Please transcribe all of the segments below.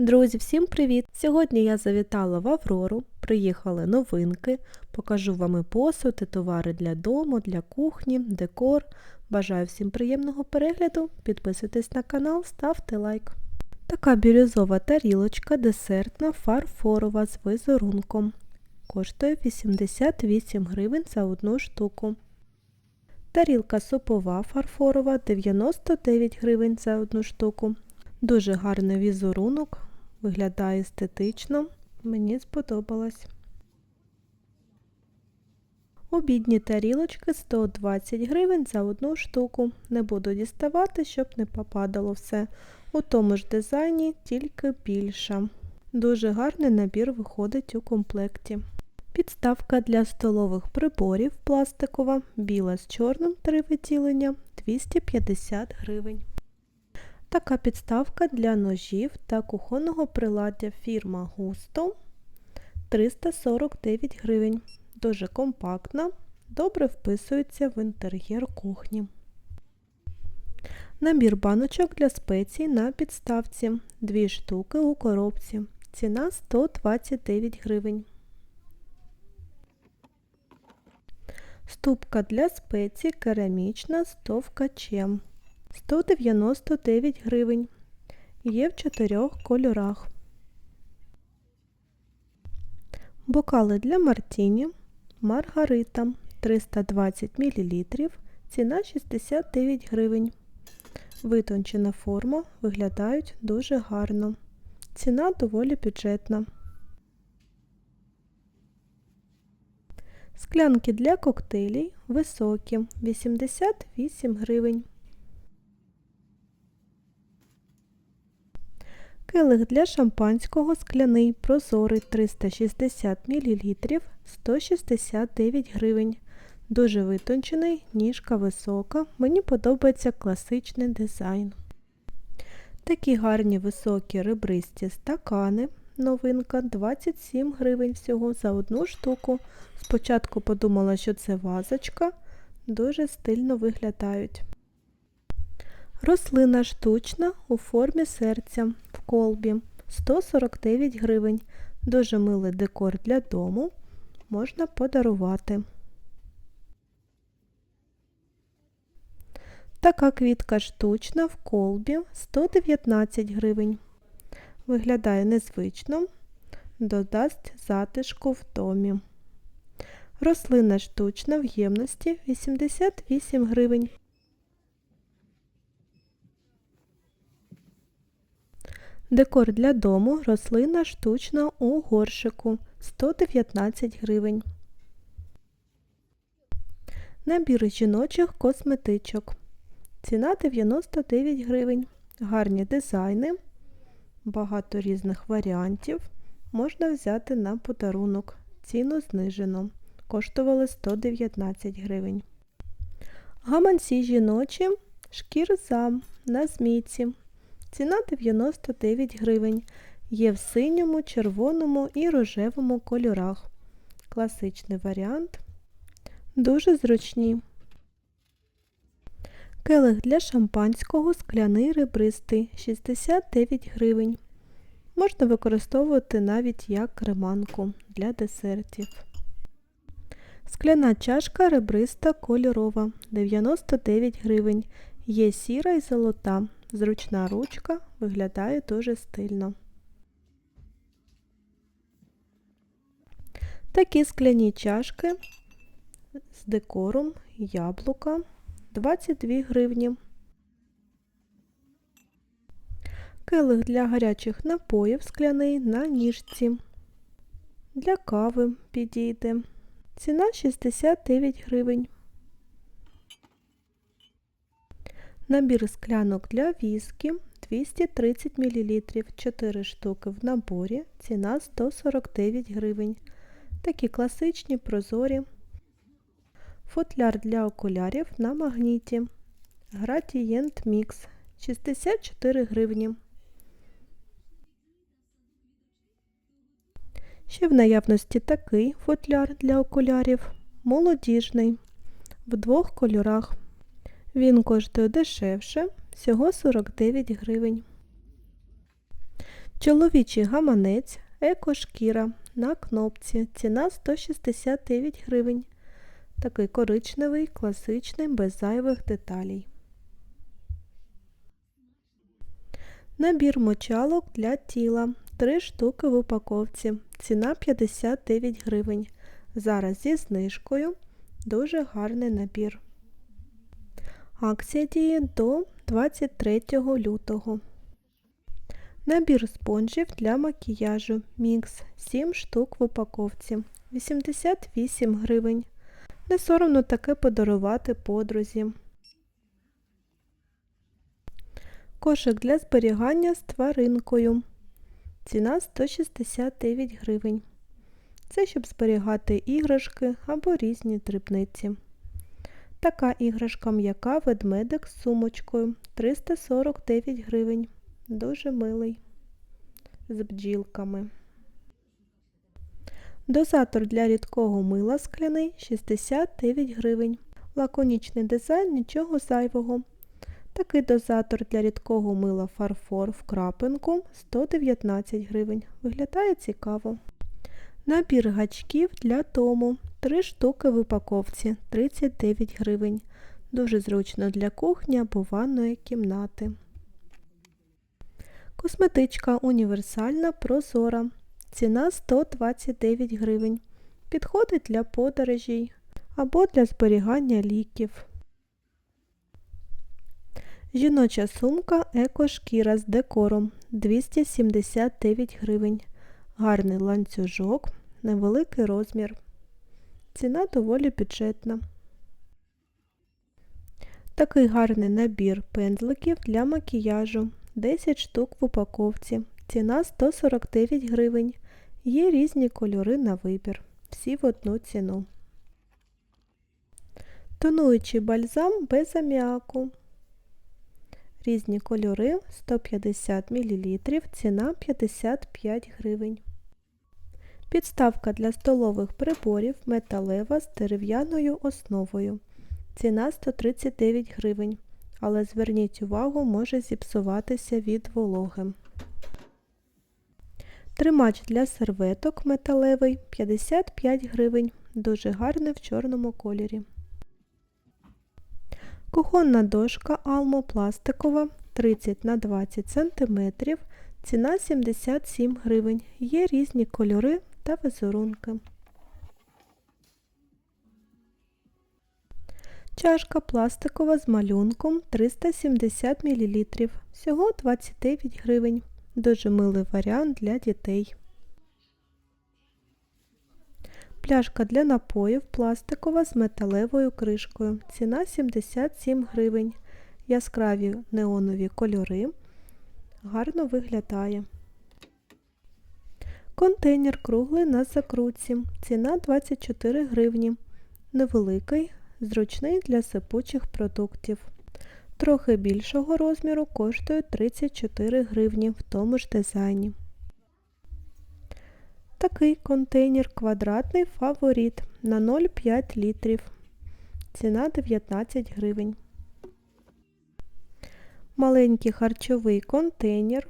Друзі, всім привіт! Сьогодні я завітала в Аврору, приїхали новинки, покажу вам і посуд, і товари для дому, для кухні, декор. Бажаю всім приємного перегляду, підписуйтесь на канал, ставте лайк. Така бірюзова тарілочка десертна фарфорова з візерунком. Коштує 88 гривень за одну штуку. Тарілка супова фарфорова 99 гривень за одну штуку. Дуже гарний візерунок, виглядає естетично, мені сподобалось. Обідні тарілочки 120 гривень за одну штуку. Не буду діставати, щоб не попадало все. У тому ж дизайні, тільки більша. Дуже гарний набір виходить у комплекті. Підставка для столових приборів пластикова, біла з чорним три виділення 250 гривень. Така підставка для ножів та кухонного приладдя фірма Густо 349 гривень. Дуже компактна, добре вписується в інтер'єр кухні. Набір баночок для спецій на підставці. Дві штуки у коробці. Ціна 129 гривень. Ступка для спецій керамічна з товкачем. 199 гривень. Є в чотирьох кольорах. Бокали для Мартіні. Маргарита 320 мл. Ціна 69 гривень. Витончена форма виглядають дуже гарно. Ціна доволі бюджетна. Склянки для коктейлів високі 88 гривень. Келих для шампанського скляний прозорий 360 мл 169 гривень. Дуже витончений, ніжка висока. Мені подобається класичний дизайн. Такі гарні високі ребристі стакани. Новинка 27 гривень всього за одну штуку. Спочатку подумала, що це вазочка, дуже стильно виглядають. Рослина штучна у формі серця колбі 149 гривень. Дуже милий декор для дому. Можна подарувати. Така квітка штучна в колбі 119 гривень. Виглядає незвично, додасть затишку в домі. Рослина штучна в ємності 88 гривень. Декор для дому рослина штучна у горшику 119 гривень. Набір жіночих косметичок. Ціна 99 гривень. Гарні дизайни, багато різних варіантів. Можна взяти на подарунок. Ціну знижено. Коштували 119 гривень. Гаманці жіночі шкірзам на змійці. Ціна 99 гривень. Є в синьому, червоному і рожевому кольорах. Класичний варіант. Дуже зручні. Келих для шампанського скляний ребристий 69 гривень. Можна використовувати навіть як креманку для десертів. Скляна чашка ребриста кольорова 99 гривень. Є сіра і золота. Зручна ручка виглядає дуже стильно. Такі скляні чашки з декором яблука 22 гривні. Келих для гарячих напоїв скляний на ніжці. Для кави підійде. Ціна 69 гривень. Набір склянок для віскі 230 мл, 4 штуки в наборі, ціна 149 гривень. Такі класичні прозорі. Футляр для окулярів на магніті. Gradient Mix 64 гривні. Ще в наявності такий футляр для окулярів, молодіжний, в двох кольорах. Він коштує дешевше, всього 49 гривень. Чоловічий гаманець, екошкіра на кнопці. Ціна 169 гривень. Такий коричневий, класичний, без зайвих деталей. Набір мочалок для тіла. 3 штуки в упаковці. Ціна 59 гривень. Зараз зі знижкою. Дуже гарний набір. Акція діє до 23 лютого. Набір спонжів для макіяжу. Мікс 7 штук в упаковці. 88 гривень. Не соромно таке подарувати подрузі. Кошик для зберігання з тваринкою. Ціна 169 гривень. Це щоб зберігати іграшки або різні дрібниці. Така іграшка м'яка ведмедик з сумочкою 349 гривень. Дуже милий. З бджілками. Дозатор для рідкого мила скляний 69 гривень. Лаконічний дизайн нічого зайвого. Такий дозатор для рідкого мила фарфор в крапинку 119 гривень. Виглядає цікаво. Набір гачків для тому. 3 штуки в упаковці 39 гривень. Дуже зручно для кухні або ванної кімнати. Косметичка універсальна прозора. Ціна 129 гривень. Підходить для подорожей або для зберігання ліків. Жіноча сумка екошкіра з декором 279 гривень. Гарний ланцюжок, невеликий розмір. Ціна доволі бюджетна. Такий гарний набір пензликів для макіяжу. 10 штук в упаковці. Ціна 149 гривень. Є різні кольори на вибір. Всі в одну ціну. Тонуючий бальзам без аміаку. Різні кольори 150 мл, ціна 55 гривень. Підставка для столових приборів металева з дерев'яною основою. Ціна 139 гривень, але зверніть увагу, може зіпсуватися від вологи. Тримач для серветок металевий 55 гривень, дуже гарний в чорному кольорі. Кухонна дошка Almo пластикова 30 на 20 см, ціна 77 гривень. Є різні кольори та візерунки. Чашка пластикова з малюнком 370 мл. Всього 29 гривень. Дуже милий варіант для дітей. Пляшка для напоїв пластикова з металевою кришкою. Ціна 77 гривень. Яскраві неонові кольори. Гарно виглядає. Контейнер круглий на закрутці. Ціна 24 гривні. Невеликий, зручний для сипучих продуктів. Трохи більшого розміру коштує 34 гривні в тому ж дизайні. Такий контейнер квадратний фаворит на 0,5 літрів. Ціна 19 гривень. Маленький харчовий контейнер.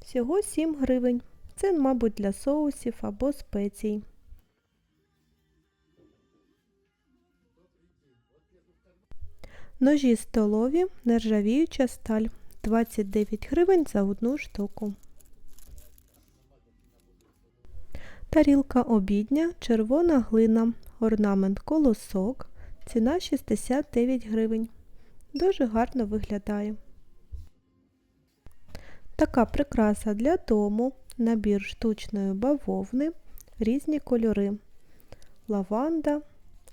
Всього 7 гривень. Це, мабуть, для соусів або спецій. Ножі столові, нержавіюча сталь. 29 гривень за одну штуку. Тарілка обідня, червона глина, орнамент колосок, ціна 69 гривень. Дуже гарно виглядає. Така прикраса для дому, набір штучної бавовни, різні кольори. Лаванда,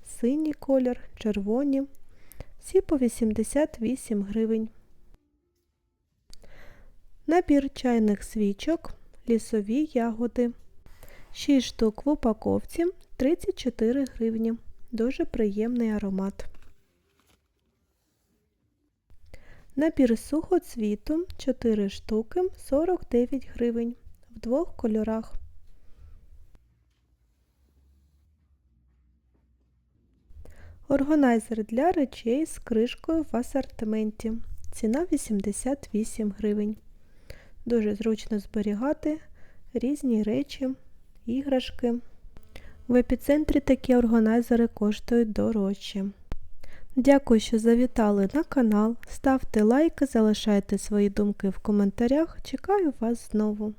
синій колір, червоні. Всі по 88 гривень. Набір чайних свічок, лісові ягоди. 6 штук в упаковці 34 гривні. Дуже приємний аромат. Набір сухоцвіту 4 штуки 49 гривень в двох кольорах. Органайзер для речей з кришкою в асортименті. Ціна 88 гривень. Дуже зручно зберігати різні речі, іграшки. В епіцентрі такі органайзери коштують дорожче. Дякую, що завітали на канал. Ставте лайки, залишайте свої думки в коментарях. Чекаю вас знову.